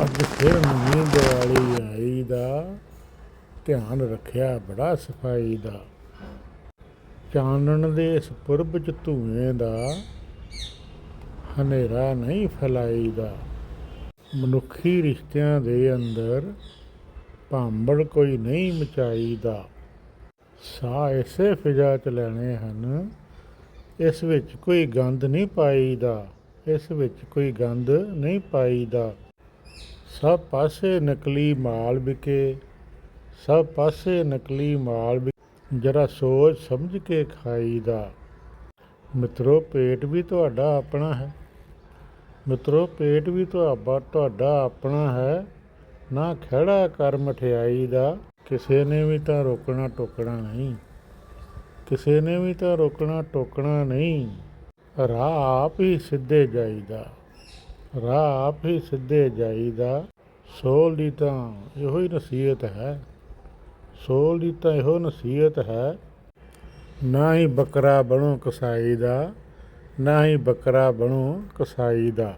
ਅੱਜ ਫਿਰ ਨੀਂਦ ਵਾਲੀ ਆਈ ਦਾ ਧਿਆਨ ਰੱਖਿਆ, ਬੜਾ ਸਫ਼ਾਈ ਦਾ। ਚਾਨਣ ਦੇ ਇਸ ਪੁਰਬ ਚ ਧੂਏ ਦਾ, ਹਨੇਰਾ ਨਹੀਂ ਫੈਲਾਈਦਾ ਮਨੁੱਖੀ ਰਿਸ਼ਤਿਆਂ ਦੇ ਅੰਦਰ ਭਾਂਬੜ ਕੋਈ ਨਹੀਂ ਮਚਾਈ ਦਾ। ਸਾਹ ਐਸੇ ਫਿਜ਼ਾ ਚ ਲੈਣੇ ਹਨ, ਇਸ ਵਿੱਚ ਕੋਈ ਗੰਦ ਨਹੀਂ ਪਾਈਦਾ ਇਸ ਵਿੱਚ ਕੋਈ ਗੰਦ ਨਹੀਂ ਪਾਈਦਾ ਸਭ ਪਾਸੇ ਨਕਲੀ ਮਾਲ ਵਿਕੇ, ਸਭ ਪਾਸੇ ਨਕਲੀ ਮਾਲ ਵਿ- ਜਰਾ ਸੋਚ ਸਮਝ ਕੇ ਖਾਈਦਾ ਮਿੱਤਰੋ, ਪੇਟ ਵੀ ਤੁਹਾਡਾ ਆਪਣਾ ਹੈ। ਮਿੱਤਰੋ, ਪੇਟ ਵੀ ਤੁਹਾਡਾ ਤੁਹਾਡਾ ਆਪਣਾ ਹੈ। ਨਾ ਖੜਾ ਕਰ ਮਠਿਆਈ ਦਾ। ਕਿਸੇ ਨੇ ਵੀ ਤਾਂ ਰੋਕਣਾ ਟੋਕਣਾ ਨਹੀਂ। ਕਿਸੇ ਨੇ ਵੀ ਤਾਂ ਰੋਕਣਾ ਟੋਕਣਾ ਨਹੀਂ। ਰਾਹ ਆਪ ਹੀ ਸਿੱਧੇ ਜਾਈਦਾ। ਰਾਹ ਆਪ ਹੀ ਸਿੱਧੇ ਜਾਈਦਾ। ਸੋਲ ਦੀ ਤਾਂ ਇਹੋ ਹੀ ਨਸੀਹਤ ਹੈ। ਸੋਲ ਦੀ ਤਾਂ ਇਹੋ ਨਸੀਹਤ ਹੈ। ਨਾ ਹੀ ਬੱਕਰਾ ਬਣੋ ਕਸਾਈ ਦਾ ਨਾ ਹੀ ਬੱਕਰਾ ਬਣੋ ਕਸਾਈ ਦਾ